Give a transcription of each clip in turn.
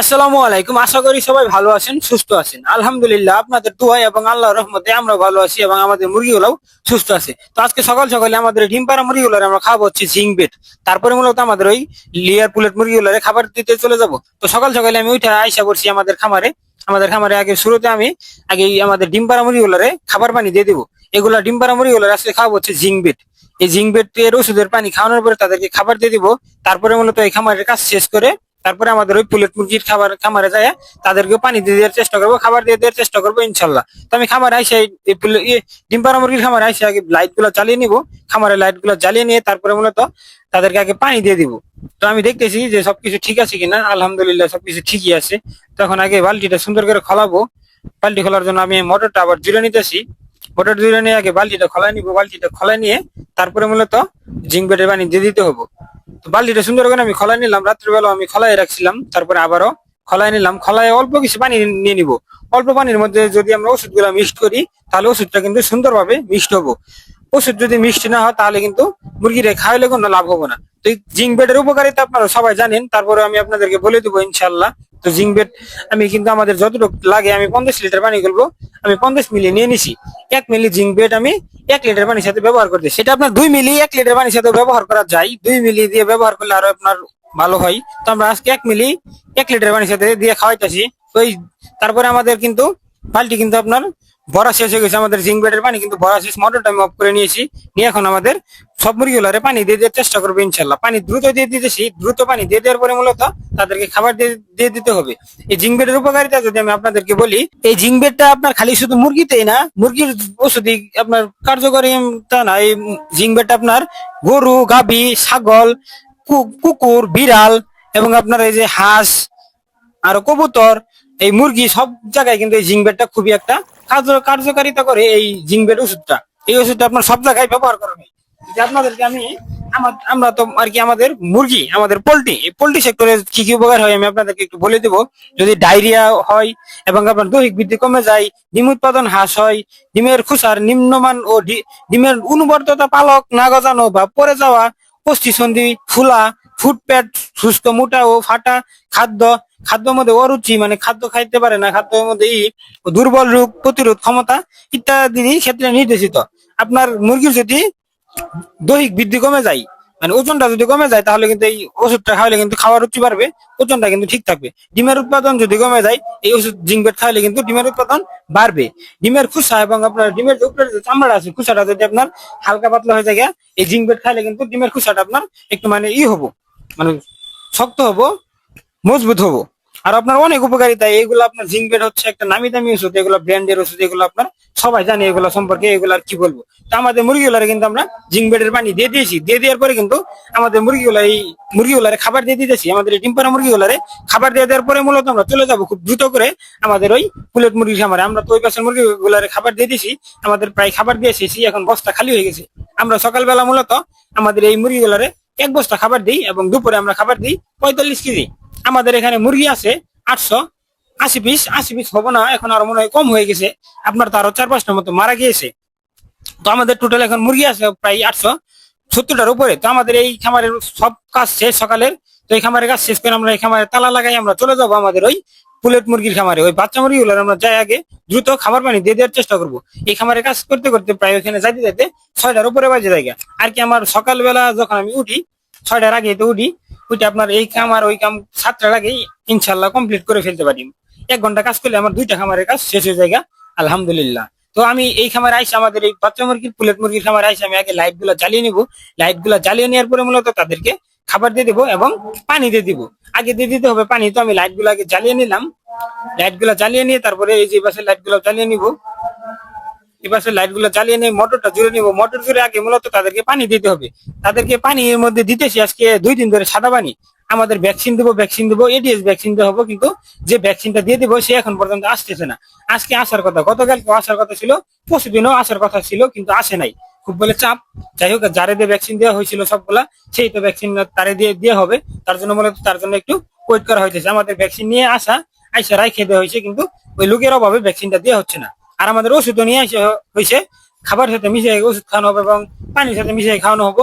আসসালামু আলাইকুম। আশা করি সবাই ভালো আছেন, সুস্থ আছেন। আলহামদুলিল্লাহ, আপনাদের দোয়া এবং আল্লাহর রহমতে আমরা ভালো আছি এবং আমাদের মুরগিগুলোও সুস্থ আছে। তো আজকে সকাল সকালে আমাদের ডিম পাড়া মুরগিগুলোর আমরা খাব হচ্ছে জিঙ্ক বেট তারপরে মূলত আমাদের ওই লিয়ার পুলেট মুরগিগুলোরে খাবার দিতে চলে যাব। তো সকাল সকালে আমি ওইটা আইসা করছি আমাদের খামারে। আমাদের খামারে আগে শুরুতে আমি আগে আমাদের ডিম পাড়া মুরগিগুলোরে খাবার পানি দিয়ে দিব। এগুলা ডিম পাড়া মুরগিগুলোর আজকে খাব হচ্ছে জিঙ্ক বেট এই জিঙ্ক বেট এর ওষুধের পানি খাওয়ানোর পরে তাদেরকে খাবার দিয়ে দিব। তারপরে মূলত এই খামারের কাজ শেষ করে তারপরে আমাদের ওই পুলেট মুরগির খাবার, খামারে যায় তাদেরকে পানি দিয়ে দেওয়ার চেষ্টা করব, খাবার দিয়ে দেওয়ার চেষ্টা করব, ইনশাল্লাহ। তো আমি খামারে আইসে এই পুলে- ডিম পাড়া মুরগির খামারে আইসে আগে লাইটগুলো চালিয়ে নিবো, খামারে লাইটগুলো জ্বালিয়ে নিয়ে তারপরে মূলত তাদেরকে আগে পানি দিয়ে দিব। তো আমি দেখতেছি যে সবকিছু ঠিক আছে কিনা, আলহামদুলিল্লাহ সবকিছু ঠিকই আছে। তখন আগে বালতিটা সুন্দর করে খোলাবো। বালতি খোলার জন্য আমি মোটরটা আবার জুড়ে নিতেছি। মোটর জুড়ে নিয়ে আগে বালতিটা খোলাই নিব, বালতিটা খোলাই নিয়ে তারপরে মূলত জিঙ্ক বেডের পানি দিয়ে দিতে হব। বালতিটা সুন্দর করে আমি খলাই নিলাম রাত্রিবেলা আমি খোলাই রাখছিলাম, তারপরে আবারও খোলাই নিলাম। খোলায় অল্প কিছু পানি নিয়ে নিব। অল্প পানির মধ্যে যদি আমরা ওষুধগুলো মিক্সড করি, তাহলে ওষুধটা কিন্তু সুন্দরভাবে মিক্সড হব। ওষুধ যদি মিক্সড না হয়, তাহলে কিন্তু মুরগিরে খাওয়াইলে কোনো লাভ হব না। তো জিঙ্ক বেডের উপকারিতা আপনারা সবাই জানেন তারপরে আমি আপনাদেরকে বলে দেবো ইনশাল্লাহ তো জিঙ্ক বেড আমি কিন্তু আমাদের যতটুকু লাগে আমি পঞ্চাশ লিটার পানি করব আমি পঞ্চাশ মিলি নিয়ে নিছি। এক মিলি জিঙ্ক বেড আমি এক লিটার পানির সাথে ব্যবহার করতে সেটা আপনার দুই মিলি এক লিটার পানির সাথে ব্যবহার করা যায়। দুই মিলি দিয়ে ব্যবহার করলে আরও আপনার ভালো হয়। তো আমরা আজকে এক মিলি এক লিটার পানির সাথে দিয়ে খাওয়াইতেছি। তো তারপরে আমাদের কিন্তু বালতি কিন্তু আপনার ভরা শেষ হয়ে গেছে, আমাদের জিঙ্ক বেডের পানি কিন্তু ভরা শেষ মোটরটা আমি অফ করে নিয়েছি। নিয়ে এখন আমাদের সব মুরগিগুলারে পানি দিয়ে দেওয়ার চেষ্টা করব ইনশাল্লাহ। পানি দ্রুত দিয়ে দিতেছি, দ্রুত পানি দিয়ে দেওয়ার পরে মূলত তাদেরকে খাবার দিয়ে দিতে হবে। এই জিঙ্ক বেডের উপকারিতা যদি আমি আপনাদেরকে বলি, এই জিঙ্ক বেডটা আপনার খালি শুধু মুরগিতেই না, মুরগির ওষুধই আপনার কার্যকরী তা না, এই জিঙ্ক বেডটা আপনার গরু, গাভী, ছাগল কুকুর, বিড়াল এবং আপনার এই যে হাঁস, আর কবুতর এই মুরগি সব জায়গায় কিন্তু এই জিঙ্ক বেডটা খুবই একটা কার্যকারিতা করে এই বেড ওষুধটা। এই ওষুধটা আপনার সব জায়গায় ব্যবহার করা হয়। যে আপনাদেরকে আমি আমরা তো আর কি আমাদের মুরগি, আমাদের পোলট্রি, এই পোল্ট্রি সেক্টরে কি কি উপকার হয় আমি আপনাদেরকে একটু বলে দেবো। যদি ডায়রিয়া হয় এবং আপনার দৈহিক বৃদ্ধি কমে যায়, ডিম উৎপাদন হ্রাস হয়, ডিমের খুসার নিম্নমান ও ডিমের অনুবর্ততা পালক না গজানো বা পড়ে যাওয়া অস্থিসন্ধি ফুলা, ফুটপ্যাট, সুস্থ মোটা ও ফাটা খাদ্য খাদ্যের মধ্যে অরুচি মানে খাদ্য খাইতে পারে না, খাদ্যের মধ্যে দুর্বল রোগ প্রতিরোধ ক্ষমতা ইত্যাদি ক্ষেত্রে নির্দেশিত। আপনার মুরগির যদি দৈহিক বৃদ্ধি কমে যায় মানে ওজনটা যদি কমে যায়, তাহলে কিন্তু এই ওষুধটা খাওয়ালে কিন্তু খাওয়ার রুচি বাড়বে, ওজনটা কিন্তু ঠিক থাকবে। ডিমের উৎপাদন যদি কমে যায়, এই ওষুধ জিঙ্কবেট খাওয়ালে কিন্তু ডিমের উৎপাদন বাড়বে। ডিমের খুসা এবং আপনার ডিমের যে উপরে যে চামড়া আছে খুসাটা যদি আপনার হালকা পাতলা হয়ে যায়, এই জিঙ্কবেট খাইলে কিন্তু ডিমের খুসাটা আপনার একটু মানে ই হব মানে শক্ত হব মজবুত হব। আর আপনার অনেক উপকারিতা, এগুলো আপনার জিঙ্কবেট হচ্ছে একটা নামি দামি ওষুধ, এগুলো ব্র্যান্ডের ওষুধ, এগুলো আপনার সবাই জানে এগুলো সম্পর্কে, এগুলো আর কি বলব। তো আমাদের মুরগিগুলারে কিন্তু আমরা জিঙ্কবেটের পানি দিয়ে দিয়েছি। দিয়ে দেওয়ার পরে কিন্তু আমাদের মুরগিগুলা এই মুরগিগুলারে খাবার দিয়ে দিতেছি। আমাদের এই ডিম্পারা মুরগিগুলারে খাবার দিয়ে দেওয়ার পরে মূলত আমরা চলে যাব খুব দ্রুত করে আমাদের ওই পুলেট মুরগি খামারে। আমরা তো ওই পাশের মুরগিগুলারে খাবার দিয়ে দিয়েছি, আমাদের প্রায় খাবার দিয়ে এসেছি, এখন বস্তা খালি হয়ে গেছে। আমরা সকালবেলা মূলত আমাদের এই মুরগিগুলারে এক বস্তা খাবার দিই এবং দুপুরে আমরা খাবার দিই পঁয়তাল্লিশ কেজি। আমাদের এখানে মুরগি আছে আটশো, আশি পিস আশি পিস হব না, এখন আর মনে হয় কম হয়ে গেছে। আপনার তো আরও চার পাঁচটার মতো মারা গিয়েছে। তো আমাদের টোটাল এখন মুরগি আছে প্রায় আটশো, সত্তরটার উপরে। তো আমাদের এই খামারের সব কাজ শেষ সকালের। তো এই খামারের কাজ শেষ করে আমরা এই খামারে তালা লাগাই, আমরা চলে যাব আমাদের ওই পুলেট মুরগির খামারে। ওই বাচ্চা মুরগিগুলো আমরা যাই আগে দ্রুত খাবার পানি দিয়ে দেওয়ার চেষ্টা করব। এই খামারে কাজ করতে করতে প্রায় ওখানে যাইতে যাইতে ছয়টার উপরে বাজে জায়গা। আর কি আমার সকালবেলা যখন আমি উঠি, ছয়টার আগে তো উঠি উঠে আপনার এই কাম আর ওই কাম সাতটার আগে ইনশাল্লাহ কমপ্লিট করে ফেলতে পারি। এক ঘণ্টা কাজ করলে আমার দুইটা খামারের কাজ শেষ হয়ে যায় আলহামদুলিল্লাহ। তো আমি এই খামারে আইসি আমাদের এই বাচ্চা মুরগির, পুলেট মুরগির খামারে আইসি আমি আগে লাইটগুলা জ্বালিয়ে নিবো। লাইটগুলা জ্বালিয়ে নেওয়ার পরে মূলত তাদেরকে খাবার দিয়ে দিব এবং পানি দিয়ে দিব। আগে দিয়ে দিতে হবে পানি, তো আমি লাইটগুলো আগে জ্বালিয়ে নিলাম। লাইটগুলা জ্বালিয়ে নিয়ে তারপরে এই যে বাসের লাইটগুলো জ্বালিয়ে নিবো। এপাশে লাইটগুলো জ্বালিয়ে নিয়ে মোটরটা জুড়ে নিবো। মোটর জুড়ে আগে মূলত তাদেরকে পানি দিতে হবে। তাদেরকে পানি এর মধ্যে দিতেছি আজকে দুই দিন ধরে সাদা পানি। আমাদের ভ্যাকসিন দেবো ভ্যাকসিন দেবো এডিএস ভ্যাকসিন দেওয়া হব, কিন্তু যে ভ্যাকসিনটা দিয়ে দিবো সে এখন পর্যন্ত আসতেছে না। আজকে আসার কথা গতকাল আসার কথা ছিল, পরশু দিনও আসার কথা ছিল, কিন্তু আসে নাই। খুব বলে চাপ। যাই হোক, যারে দিয়ে ভ্যাকসিন দেওয়া হয়েছিল সবগুলা, সেই তো ভ্যাকসিন তারে দিয়ে দেওয়া হবে। তার জন্য মূলত তার জন্য একটু ওয়েট করা হয়েছে আমাদের ভ্যাকসিন নিয়ে আসা, আইসা রাইখে দেওয়া হয়েছে, কিন্তু ওই লোকের অভাবে ভ্যাকসিনটা দেওয়া হচ্ছে না। আর আমাদের ওষুধও নিয়ে আসা হয়েছে খাবার সাথে মিশিয়ে ওষুধ খাওয়ানো হবে এবং পানির সাথে মিশিয়ে খাওয়ানো হব।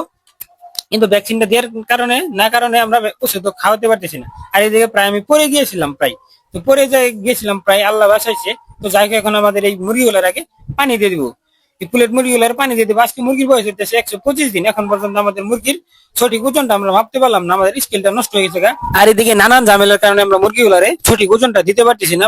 কিন্তু ভ্যাকসিনটা দেওয়ার কারণে, না কারণে আমরা ওষুধ খাওয়াতে পারতেছি না। আর এদিকে প্রায় আমি পরে গিয়েছিলাম প্রায়। তো পরে যাই গিয়েছিলাম প্রায়, আল্লাহ বাসাইছে। তো যাই এখন আমাদের এই মুরগিগুলোর আগে পানি দিয়ে দিবো। এই প্লেট মুরগিগুলোর পানি দিয়ে দিব। আজকে মুরগির বয়স হচ্ছে একশো পঁচিশ দিন। এখন পর্যন্ত আমাদের মুরগির সঠিক ওজনটা আমরা ভাবতে পারলাম না। আমাদের স্কেলটা নষ্ট হয়ে গেছে। আর এদিকে নানান ঝামেলার কারণে আমরা মুরগিগুলোরে সঠিক ওজনটা দিতে পারতেছি না।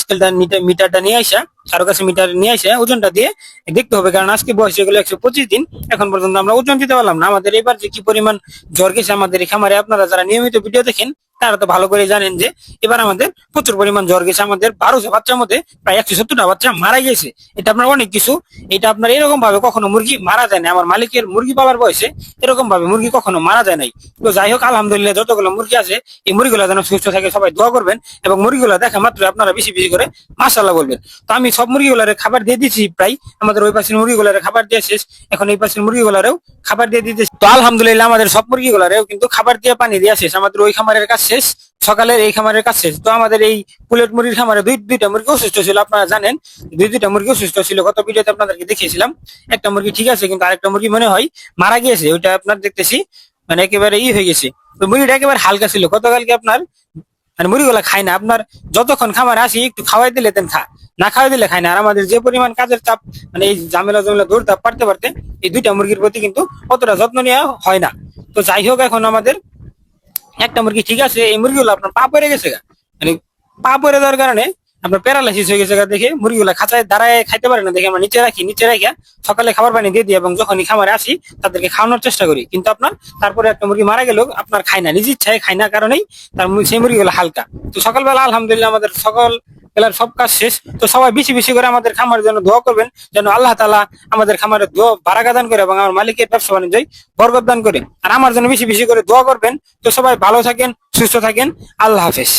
স্কেলটা মিটারটা নিয়ে আসা। কারও কাছে মিটার নিয়ে আসে, ওজনটা দিয়ে দেখতে হবে। কারণ আজকে বয়স হয়ে গেলো একশো পঁচিশ দিন, এখন পর্যন্ত আমরা ওজন দিতে পারলাম না। আমাদের এবার যে কি পরিমাণ জ্বর গেছে আমাদের এই খামারে, আপনারা যারা নিয়মিত ভিডিও দেখেন, তারা তো ভালো করে জানেন যে এবার আমাদের প্রচুর পরিমাণ জ্বর গেছে। আমাদের বারোশো বাচ্চার মধ্যে প্রায় একশো সত্তরটা বাচ্চা মারা গেছে এটা আপনার অনেক কিছু। এটা আপনার এরকম ভাবে কখনো মুরগি মারা যায় না আমার মালিকের মুরগি পালার বয়সে এরকম ভাবে মুরগি কখনো মারা যায় নাই। তো যাই হোক, আলহামদুলিল্লাহ যতগুলো মুরগি আছে, এই মুরগিগুলো যেন সুস্থ থাকে সবাই দোয়া করবেন এবং মুরগিগুলো দেখা মাত্র আপনারা বেশি বেশি করে মাসাল্লাহ বলবেন। তো আমি সব মুরগিগুলারে খাবার দিয়ে দিচ্ছি প্রায়। আমাদের ওই পাশের মুরগিগুলারে খাবার দিয়ে শেষ। এখন এই পাশের মুরগিগুলারেও খাবার দিয়ে দিতেছি। তো আলহামদুলিল্লাহ আমাদের সব মুরগিগুলারেও কিন্তু খাবার দিয়ে পানি দেওয়া শেষ। আমাদের ওই খামারের কাজ শেষ। সকালের এই খামারের শেষ। তো আমাদের এই পুলেট মুরগির খামারে দুই, দুইটা মুরগি অসুস্থ ছিল, আপনারা জানেন। দুই, দুইটা মুরগি অসুস্থ ছিল। গত ভিডিওতে আপনাদেরকে দেখিয়েছিলাম। একটা মুরগি ঠিক আছে, কিন্তু আরেকটা মুরগি মনে হয় মারা গিয়েছে। ওইটা আপনার দেখতেছি মানে একেবারে ই হয়ে গেছে। তো মুরগিটা একেবারে হালকা ছিল। গতকালকে আপনার মানে মুড়িগুলা খাই না। আপনার যতক্ষণ খামার আসি, একটু খাওয়াই দিলে তেন খা। না খাওয়াই দিলে খাই না। আর আমাদের যে পরিমাণ কাজের চাপ মানে এই ঝামেলা জমেলা দৌড় তাপ পারতে পারতে এই দুইটা মুরগির প্রতি কিন্তু অতটা যত্ন নেওয়া হয় না। তো যাই হোক, এখন আমাদের একটা মুরগি ঠিক আছে, এই মুরগিগুলো আপনার পা পড়ে গেছে। মানে পা পড়ে যাওয়ার কারণে আপনার প্যারালাইসিস হয়ে গেছে দেখে, মুরগিগুলো খাঁচায় দাঁড়ায় খাইতে পারে না দেখে আমরা নিচে রাখি নিচে রাখি সকালে খাবার পানি দিয়ে দিই এবং যখনই খামারে আসি, তাদেরকে খাওয়ানোর চেষ্টা করি। কিন্তু আপনার, তারপরে একটা মুরগি মারা গেল আপনার খায় না, নিজ ইচ্ছায় খায় না কারণেই তার সেই মুরগিগুলো হালকা। তো সকালবেলা আলহামদুলিল্লাহ আমাদের সকল বেলার সব কাজ শেষ। তো সবাই বেশি বেশি করে আমাদের খামারের জন্য দোয়া করবেন, যেন আল্লাহ তালা আমাদের খামারের দোয়া, বারাকা দান করে এবং আমার মালিকের ব্যবসা বাণিজ্য বরকত দান করে। আর আমার জন্য বেশি বেশি করে দোয়া করবেন। তো সবাই ভালো থাকেন, সুস্থ থাকেন। আল্লাহ হাফেজ।